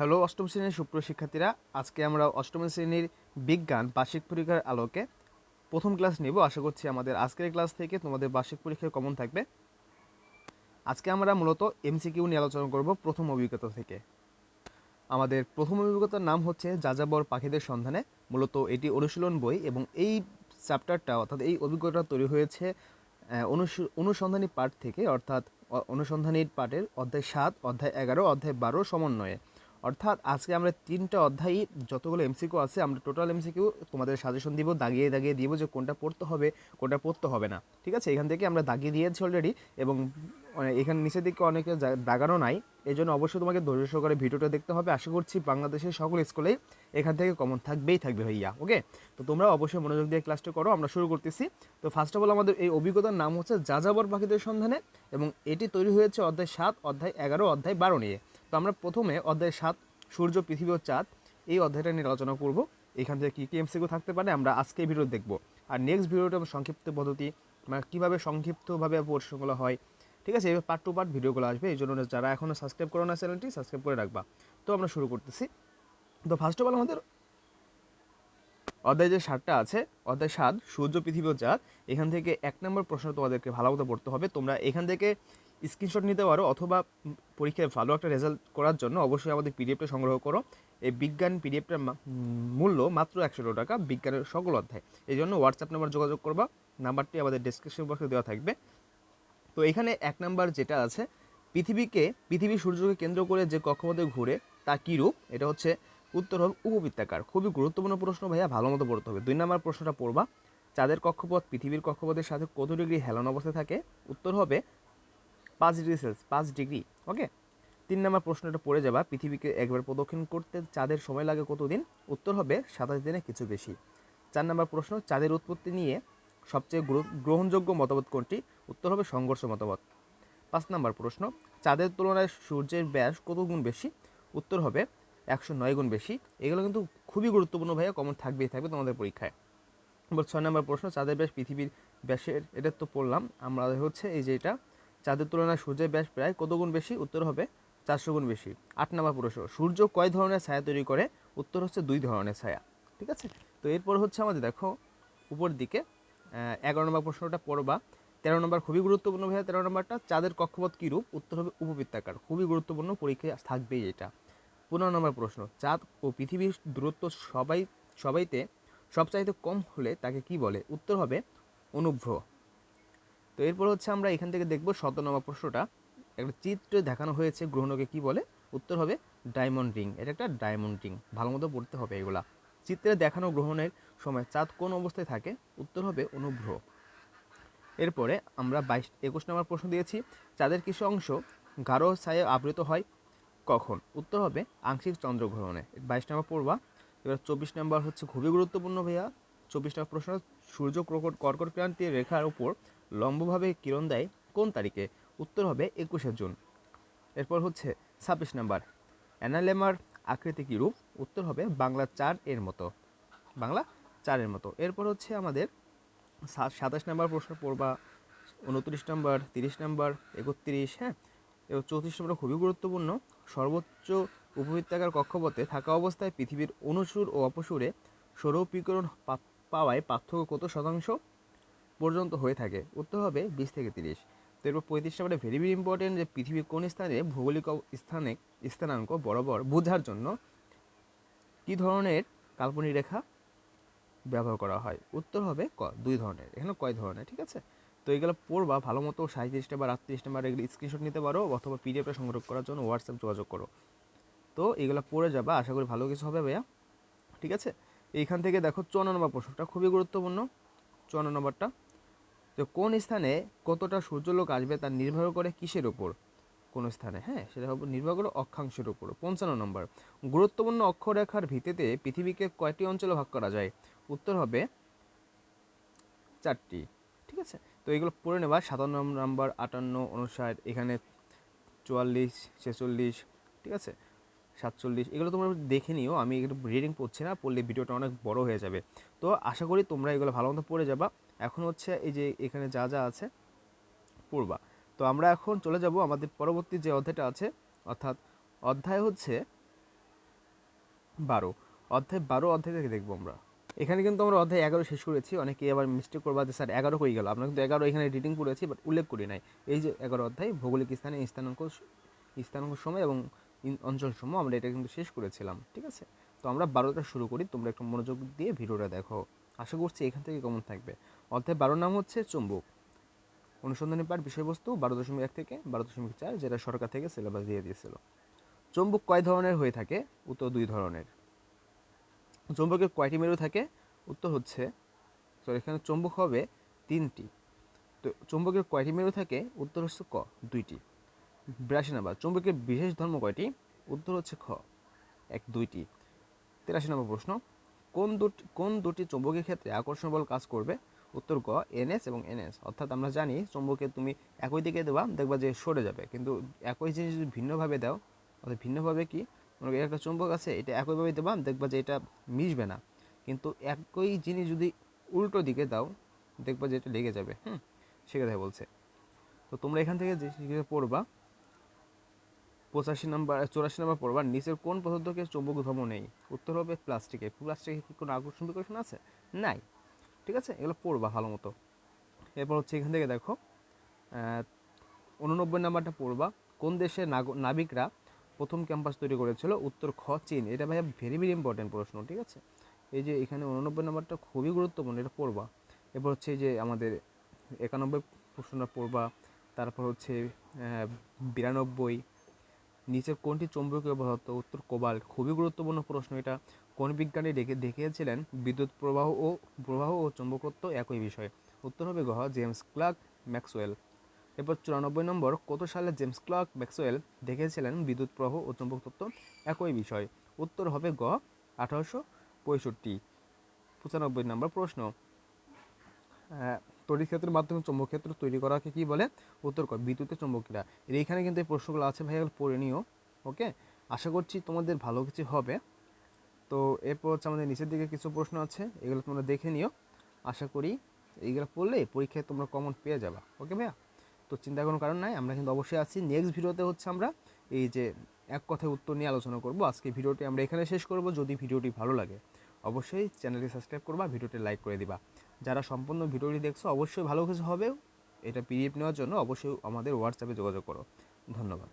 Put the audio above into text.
Hello, অষ্টম শ্রেণির সুপ্রিয় শিক্ষার্থীরা, আজকে আমরা অষ্টম শ্রেণির বিজ্ঞান বার্ষিক পরীক্ষার আলোকে প্রথম ক্লাস নিব। আশা করছি আমাদের আজকের ক্লাস থেকে তোমাদের বার্ষিক পরীক্ষায় কমন থাকবে। আজকে আমরা মূলত এমসিকিউ নিয়ে আলোচনা করব প্রথম অভিজ্ঞতা থেকে। আমাদের প্রথম অভিজ্ঞতার নাম হচ্ছে যাযাবর পাখিদের সন্ধানে। মূলত এটি অনুশীলন বই এবং এই চ্যাপ্টারটা অর্থাৎ এই অভিজ্ঞতা তৈরি হয়েছে অনুসন্ধানী পাঠ থেকে, অর্থাৎ অনুসন্ধানী পাঠের অধ্যায় সাত, অধ্যায় এগারো, অধ্যায় বারো সমন্বয়ে। অর্থাৎ আজকে আমরা তিনটা অধ্যায়ই যতগুলো এমসিকিউ আছে, আমরা টোটাল এমসিকিউ তোমাদের সাজেশন দিব, দাগিয়ে দাগিয়ে দিব যে কোনটা পড়তে হবে, কোনটা পড়তে হবে না। ঠিক আছে? এখান থেকে আমরা দাগিয়ে দিয়েছি অলরেডি এবং মানে এখানে নিচের দিকে অনেকে দাগানো নাই এই জন্য অবশ্যই তোমাকে ধৈর্য সহকারে ভিডিওটা দেখতে হবে। আশা করছি বাংলাদেশের সকল স্কুলেই এখান থেকে কমন থাকবেই থাকবে ভাইয়া ওকে তো তোমরা অবশ্যই মনোযোগ দিয়ে ক্লাসটা করো, আমরা শুরু করতেছি। তো ফার্স্ট অফ অল আমাদের এই অভিজ্ঞতার নাম হচ্ছে যাযাবর পাখিদের সন্ধানে এবং এটি তৈরি হয়েছে অধ্যায় সাত, অধ্যায় এগারো, অধ্যায় বারো নিয়ে। তো আমরা প্রথমে অধ্যায় সাত, সূর্য, পৃথিবী ও চাঁদ, এই অধ্যায়টা নিয়ে আলোচনা করব। এখান থেকে কী কী এমসিকিউ থাকতে পারে আমরা আজকে ভিডিও দেখব। আর নেক্সট ভিডিওটা সংক্ষিপ্ত পদ্ধতি মানে কীভাবে সংক্ষিপ্তভাবে প্রশ্নগুলো হয়। ঠিক আছে, এবার পার্ট টু পার্ট ভিডিওগুলো আসবে। এই জন্য যারা এখনও সাবস্ক্রাইব করো না চ্যানেলটি সাবস্ক্রাইব করে রাখবা। তো আমরা শুরু করতেছি। তো ফার্স্ট অফ অল আমাদের অধ্যায় যে সাতটা আছে, অধ্যায় সাত, সূর্য, পৃথিবী ও চাঁদ, এখান থেকে এক নম্বর প্রশ্ন তোমাদেরকে ভালো মতো পড়তে হবে। তোমরা এখান থেকে স্ক্রিনশট নিতে পারো অথবা পরীক্ষায় ভালো একটা রেজাল্ট করার জন্য অবশ্যই আমাদের পিডিএফটা সংগ্রহ করো। এই বিজ্ঞান পিডিএফটার মূল্য মাত্র একশো টাকা বিজ্ঞানের সকল অধ্যায়। এই জন্য হোয়াটসঅ্যাপ নাম্বার যোগাযোগ করবা নাম্বারটি আমাদের ডিসক্রিপশন বক্সে দেওয়া থাকবে। তো এখানে এক নাম্বার যেটা আছে, পৃথিবীকে, পৃথিবী সূর্যকে কেন্দ্র করে যে কক্ষপথে ঘুরে তা কী রূপ? এটা হচ্ছে উত্তর হবে উপবৃত্তাকার। খুবই গুরুত্বপূর্ণ প্রশ্ন ভাইয়া ভালো মতো পড়তে হবে। দুই নাম্বার প্রশ্নটা পড়বা। চাঁদের কক্ষপথ, পৃথিবীর কক্ষপথের সাথে কত ডিগ্রি হেলান অবস্থায় থাকে? উত্তর হবে পাঁচ ডিগ্রি সেলসিয়াস, পাঁচ ডিগ্রি ওকে তিন নম্বর প্রশ্নটা পড়ে যাবা, পৃথিবীকে একবার প্রদক্ষিণ করতে চাঁদের সময় লাগে কতদিন? উত্তর হবে সাতাশ দিনে কিছু বেশি। চার নম্বর প্রশ্ন, চাঁদের উৎপত্তি নিয়ে সবচেয়ে গ্রহণযোগ্য মতামত কোনটি? উত্তর হবে সংঘর্ষ মতামত। পাঁচ নম্বর প্রশ্ন, চাঁদের তুলনায় সূর্যের ব্যাস কত গুণ বেশি? উত্তর হবে একশো নয় গুণ বেশি। এগুলো কিন্তু খুবই গুরুত্বপূর্ণ ভাইয়া কমন থাকবেই, থাকবে তোমাদের পরীক্ষায়। এবার ছয় নম্বর প্রশ্ন, চাঁদের ব্যাস পৃথিবীর ব্যাসের এটা তো পড়লাম, আমরা হচ্ছে এই যে এটা চাঁদের তুলনায় সূর্যের ব্যাস প্রায় কত গুণ বেশি? উত্তর হবে চারশো গুণ বেশি। আট নম্বর প্রশ্ন, সূর্য কয় ধরনের ছায়া তৈরি করে? উত্তর হচ্ছে দুই ধরনের ছায়া। ঠিক আছে? তো এরপর হচ্ছে আমাদের দেখো, উপর দিকে এগারো নম্বর প্রশ্নটা পড়বা। তেরো নম্বর খুবই গুরুত্বপূর্ণ ভাইয়া, তেরো নম্বরটা চাঁদের কক্ষপথ কী রূপ? উত্তর হবে উপবৃত্তাকার। খুবই গুরুত্বপূর্ণ পরীক্ষায় থাকবেই এটা। পনেরো নম্বর প্রশ্ন, চাঁদ ও পৃথিবীর দূরত্ব সবাই, সবাইতে সবচাইতে কম হলে তাকে কি বলে? উত্তর হবে অনুভ্র। তো এরপর হচ্ছে আমরা এখান থেকে দেখব সতেরো নম্বর প্রশ্নটা। একটা চিত্রে দেখানো হয়েছে, গ্রহণকে কি বলে? উত্তর হবে ডায়মন্ড রিং। এটা একটা ডায়মন্ড রিং। ভালো মতো পড়তে হবে এগুলা। চিত্রে দেখানো গ্রহণের সময় চাঁদ কোন অবস্থায় থাকে? উত্তর হবে অনুগ্রহ। এরপরে আমরা বাইশ, একুশ নম্বর প্রশ্ন দিয়েছি, চাঁদের কিছু অংশ গাঢ় ছায়ে আবৃত হয় কখন? উত্তর হবে আংশিক চন্দ্রগ্রহণে। বাইশ নম্বর পড়বা। এবার চব্বিশ নম্বর হচ্ছে খুবই গুরুত্বপূর্ণ ভাইয়া। চব্বিশ নম্বর প্রশ্ন, সূর্য ক্রকট কর্কট ক্রান্তির রেখার উপর লম্বভাবে কিরণ দেয় কোন তারিখে? উত্তর হবে একুশে জুন। এরপর হচ্ছে ছাব্বিশ নম্বর। অ্যানালেমার আকৃতি কী রূপ? উত্তর হবে বাংলা চার এর মতো। বাংলা চারের মতো। এরপর হচ্ছে আমাদের সাতাশ নম্বর প্রশ্ন পড়বা, উনত্রিশ নম্বর, তিরিশ নম্বর, একত্রিশ হ্যাঁ? এবং চৌত্রিশ নম্বর খুবই গুরুত্বপূর্ণ। সর্বোচ্চ উপবৃত্তাকার কক্ষপথে থাকা অবস্থায় পৃথিবীর অনুসুর ও অপসুরে সৌরবিকিরণ পা- পাওয়ায় পার্থক্য কত শতাংশ পর্যন্ত হয়ে থাকে? উত্তর হবে বিশ থেকে তিরিশ। তো এরপর পঁয়ত্রিশ নম্বরে ভেরি ভেরি ইম্পর্টেন্ট যে পৃথিবীর কোন স্থানে ভৌগোলিক স্থানে স্থানাঙ্ক বরাবর বোঝার জন্য কী ধরনের কাল্পনিক রেখা ব্যবহার করা হয়? উত্তর হবে ক, দুই ধরনের। এখানে কয় ধরনের, ঠিক আছে? তো এগুলো পড়বা ভালো মতো সাঁত্রিশটা বা আটত্রিশ নাম্বার এগুলো স্ক্রিনশট নিতে পারো অথবা পিডিএফটা সংগ্রহ করার জন্য হোয়াটসঅ্যাপ যোগাযোগ করো। তো এগুলো পড়ে যাবা, আশা করি ভালো কিছু হবে ভাইয়া। ঠিক আছে? এইখান থেকে দেখো চুয়ান্ন নম্বর প্রশ্নটা খুবই গুরুত্বপূর্ণ। চুয়ান্ন নম্বরটা। তো কোন স্থানে কতটা সূর্যলোক আসবে তার নির্ভর করে কিসের ওপর কোন স্থানে হ্যাঁ সেটা হবে নির্ভর করে অক্ষাংশের উপর। পঞ্চান্ন নম্বর। গুরুত্বপূর্ণ অক্ষরেখার ভিত্তিতে পৃথিবীকে কয়টি অঞ্চলে ভাগ করা যায়? উত্তর হবে চারটি, ঠিক আছে? তো এগুলো পড়ে নেবা। সাতান্ন নম্বর, আটান্ন উনষাট এখানে চুয়াল্লিশ, ছেচল্লিশ, ঠিক আছে? সাতচল্লিশ, এগুলো তোমরা দেখে নিও, আমি এগুলো রিডিং পড়ছি না, পড়লে ভিডিওটা অনেক বড় হয়ে যাবে। তো আশা করি তোমরা এগুলো ভালো মতো পড়ে যাবা। এখন হচ্ছে এই যে এখানে যা যা আছে, পড়বা। তো আমরা এখন চলে যাব আমাদের পরবর্তী যে অধ্যায়টা আছে, অর্থাৎ অধ্যায় হচ্ছে বারো। অধ্যায় বারো অধ্যায় থেকে দেখব আমরা। এখানে কিন্তু আমরা অধ্যায় এগারো শেষ করেছি অনেকে আবার মিস্টেক করবা যে, স্যার, এগারো কই গেল। আমরা কিন্তু এগারো এখানে রিডিং করেছি বাট উল্লেখ করি নাই। এই যে এগারো অধ্যায়, ভৌগোলিক স্থানে স্থানাঙ্ক স্থানাঙ্ক সময় এবং ইন- অঞ্চল সময় আমরা এটা কিন্তু শেষ করেছিলাম, ঠিক আছে? তো আমরা বারোটা শুরু করি, তোমরা একটু মনোযোগ দিয়ে ভিডিওটা দেখো। আশা করছি এখান থেকে কমন থাকবে? অর্থাৎ বারোর নাম হচ্ছে চুম্বক। অনুসন্ধানী পাঠ বিষয়বস্তু বারো দশমিক এক থেকে বারো দশমিক চার, যেটা সরকার থেকে সিলেবাস দিয়ে দিয়েছিল। চুম্বক কয় ধরনের হয়ে থাকে? উত্তর দুই ধরনের। চুম্বকের কয়টি মেরু থাকে? উত্তর হচ্ছে সরি এখানে চুম্বক হবে তিনটি। তো চুম্বকের কয়টি মেরু থাকে? উত্তর হচ্ছে ক, দুইটি। বিরাশি নাম্বার। চুম্বকের বিশেষ ধর্ম কয়টি? উত্তর হচ্ছে খ। এক, দুইটি। তিরাশি নম্বর প্রশ্ন। কোন দুটি কোন দুটি চুম্বকের ক্ষেত্রে আকর্ষণ বল কাজ করবে? উত্তর ক এনএস এবং এনএস। অর্থাৎ আমরা জানি চুম্বকে তুমি একই দিকে দেবা, দেখবা যে সরে যাবে। কিন্তু একই জিনিস যদি ভিন্নভাবে দাও, অর্থাৎ ভিন্নভাবে কি? মনে একটা চুম্বক আছে, এটা একইভাবে দেবা, দেখবা যে এটা মিশবে না। কিন্তু একই জিনিস যদি উল্টো দিকে দাও, দেখবা যে এটা লেগে যাবে। হুম, সে কথাই বলছে। তো তোমরা এখান থেকে যে পড়বা পঁচাশি নাম্বার, চৌরাশি নাম্বার পড়বার, নিচের কোন পদার্থকে চৌম্বক ধর্ম নেই? উত্তর হবে প্লাস্টিকে। প্লাস্টিকে কি কোনো আকর্ষণ বিকর্ষণ আছে? নাই। ঠিক আছে? এগুলো পড়বা ভালো মতো। এরপর হচ্ছে এখান থেকে দেখো উননব্বই নাম্বারটা পড়বা। কোন দেশের নাবিকরা প্রথম ক্যাম্পাস তৈরি করেছিল? উত্তর খ, চীন। এটা ভাইয়া ভেরি ভেরি ইম্পর্টেন্ট প্রশ্ন, ঠিক আছে? এই যে এখানে উননব্বই নাম্বারটা খুবই গুরুত্বপূর্ণ, এটা পড়বা। এরপর হচ্ছে যে আমাদের একানব্বই প্রশ্নটা পড়বা। তারপর হচ্ছে বিরানব্বই নিচের কোনটি চৌম্বকীয় পদার্থ? উত্তর কোবাল্ট। খুবই গুরুত্বপূর্ণ প্রশ্ন এটা। কোন বিজ্ঞানী দেখে দেখিয়েছিলেন বিদ্যুৎ প্রবাহ ও প্রবাহ ও চৌম্বকত্ব একই বিষয়? উত্তর হবে গহ জেমস ক্লার্ক ম্যাক্সওয়েল। এরপর চুরানব্বই নম্বর, কত সালে জেমস ক্লার্ক ম্যাক্সওয়েল দেখেছিলেন বিদ্যুৎ প্রবাহ ও চৌম্বক তত্ত্ব একই বিষয়? উত্তর হবে গ, আঠারোশো পঁয়ষট্টি। পঁচানব্বই নম্বর প্রশ্ন। তড়িৎ ক্ষেত্রের মাধ্যমে চৌম্বক ক্ষেত্র তৈরি করাকে কি বলে? উত্তর কর, বিদ্যুতের চৌম্বকীরা এর এইখানে কিন্তু এই প্রশ্নগুলো আছে ভাই, এগুলো পড়ে নিও, ওকে? আশা করছি তোমাদের ভালো কিছু হবে। তো এরপর হচ্ছে আমাদের নিচের দিকে কিছু প্রশ্ন আছে, এগুলো তোমরা দেখে নিও। আশা করি এইগুলো পড়লে পরীক্ষায় তোমরা কমন পেয়ে যাবা, ওকে ভাইয়া? তো চিন্তার কোনো কারণ নাই, আমরা কিন্তু অবশ্যই আছি। নেক্সট ভিডিওতে হচ্ছে আমরা এই যে এক কথায় উত্তর নিয়ে আলোচনা করব। আজকে ভিডিওটি আমরা এখানে শেষ করব। যদি ভিডিওটি ভালো লাগে, অবশ্যই চ্যানেলটি সাবস্ক্রাইব করবা, ভিডিওটি লাইক করে দিবা। যারা সম্পূর্ণ ভিডিওটি দেখছ, অবশ্যই ভালো কিছু হবে এটা পিডিএফ নেওয়ার জন্য অবশ্যই আমাদের হোয়াটসঅ্যাপে যোগাযোগ করো। ধন্যবাদ।